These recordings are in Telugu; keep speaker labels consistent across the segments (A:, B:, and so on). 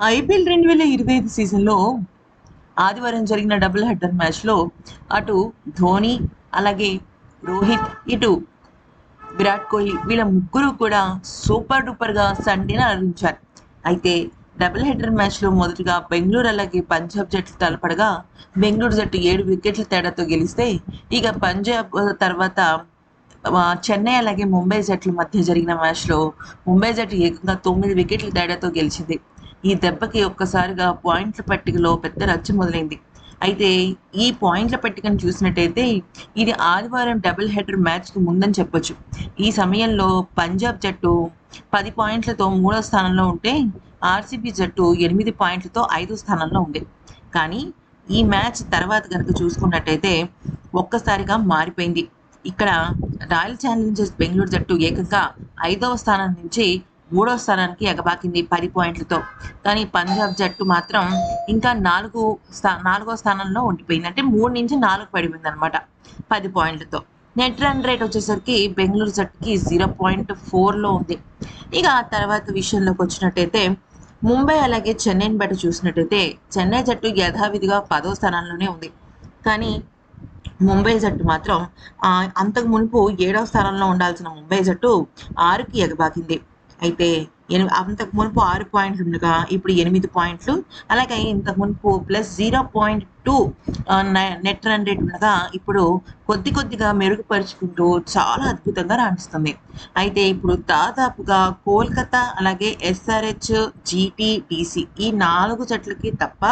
A: ఐపీఎల్ రెండు వేల ఇరవై ఐదు సీజన్లో ఆదివారం జరిగిన డబుల్ హెడ్డర్ మ్యాచ్లో అటు ధోని అలాగే రోహిత్ ఇటు విరాట్ కోహ్లీ వీళ్ళ ముగ్గురు కూడా సూపర్ డూపర్గా సండేని అలరించారు అయితే డబుల్ హెడర్ మ్యాచ్లో మొదటగా బెంగళూరు అలాగే పంజాబ్ జట్లు తలపడగా బెంగళూరు జట్టు ఏడు వికెట్ల తేడాతో గెలిస్తే ఇక పంజాబ్ తర్వాత చెన్నై అలాగే ముంబై జట్ల మధ్య జరిగిన మ్యాచ్లో ముంబై జట్టు ఏకంగా తొమ్మిది వికెట్ల తేడాతో గెలిచింది. ఈ దెబ్బకి ఒక్కసారిగా పాయింట్ల పట్టికలో పెద్ద రచ్చ మొదలైంది. అయితే ఈ పాయింట్ల పట్టికను చూసినట్టయితే ఇది ఆదివారం డబుల్ హెడర్ మ్యాచ్కి ముందని చెప్పొచ్చు. ఈ సమయంలో పంజాబ్ జట్టు పది పాయింట్లతో మూడో స్థానంలో ఉంటే ఆర్సీబీ జట్టు ఎనిమిది పాయింట్లతో ఐదో స్థానంలో ఉంది. కానీ ఈ మ్యాచ్ తర్వాత కనుక చూసుకున్నట్టయితే ఒక్కసారిగా మారిపోయింది. ఇక్కడ రాయల్ ఛాలెంజర్స్ బెంగళూరు జట్టు ఏకంగా ఐదవ స్థానం నుంచి మూడో స్థానానికి ఎగబాకింది పది పాయింట్లతో. కానీ పంజాబ్ జట్టు మాత్రం ఇంకా నాలుగు స్థా నాలుగో స్థానంలో ఉండిపోయింది. అంటే మూడు నుంచి నాలుగు పడిపోయింది అనమాట పది పాయింట్లతో. నెట్ రన్ రేట్ వచ్చేసరికి బెంగళూరు జట్టుకి జీరో పాయింట్ ఫోర్లో ఉంది. ఇక ఆ తర్వాత విషయంలోకి వచ్చినట్టయితే ముంబై అలాగే చెన్నైని బట్టి చూసినట్టయితే చెన్నై జట్టు యథావిధిగా పదో స్థానంలోనే ఉంది. కానీ ముంబై జట్టు మాత్రం అంతకు మునుపు ఏడవ స్థానంలో ఉండాల్సిన ముంబై జట్టు ఆరుకి ఎగబాకింది. అయితే ఎనిమిది అంతకు మునుపు ఆరు పాయింట్లు ఉండగా ఇప్పుడు ఎనిమిది పాయింట్లు. అలాగే ఇంతకు మునుపు plus zero point two net run rate ఉండగా ఇప్పుడు కొద్ది కొద్దిగా మెరుగుపరుచుకుంటూ చాలా అద్భుతంగా రాణిస్తుంది. అయితే ఇప్పుడు దాదాపుగా కోల్కతా అలాగే ఎస్ఆర్హెచ్ జీటీ డీసీ ఈ నాలుగు జట్లకి తప్ప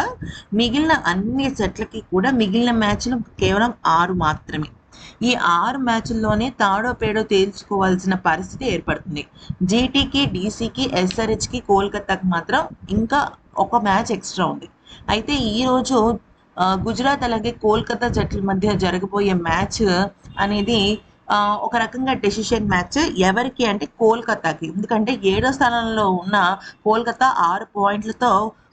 A: మిగిలిన అన్ని జట్లకి కూడా మిగిలిన మ్యాచ్లు కేవలం ఆరు మాత్రమే. ఈ ఆరు మ్యాచ్ల్లోనే తాడో పేడో తేల్చుకోవాల్సిన పరిస్థితి ఏర్పడుతుంది. జీటీకి డీసీకి ఎస్ఆర్హెచ్కి కోల్కతాకి మాత్రం ఇంకా ఒక మ్యాచ్ ఎక్స్ట్రా ఉంది. అయితే ఈరోజు గుజరాత్ అలాగే కోల్కతా జట్ల మధ్య జరగబోయే మ్యాచ్ అనేది ఒక రకంగా డెసిషన్ మ్యాచ్. ఎవరికి అంటే కోల్కతాకి. ఎందుకంటే ఏడో స్థానంలో ఉన్న కోల్కతా ఆరు పాయింట్లతో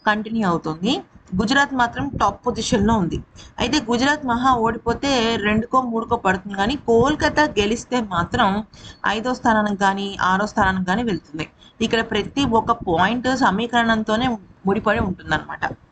A: కంటిన్యూ అవుతుంది. గుజరాత్ మాత్రం టాప్ పొజిషన్లో ఉంది. అయితే గుజరాత్ మహా ఓడిపోతే రెండుకో మూడుకో పడుతుంది. కానీ కోల్కతా గెలిస్తే మాత్రం ఐదో స్థానానికి కానీ ఆరో స్థానానికి కానీ వెళ్తుంది. ఇక్కడ ప్రతి ఒక్క పాయింట్ సమీకరణంతోనే ముడిపడి ఉంటుందన్నమాట.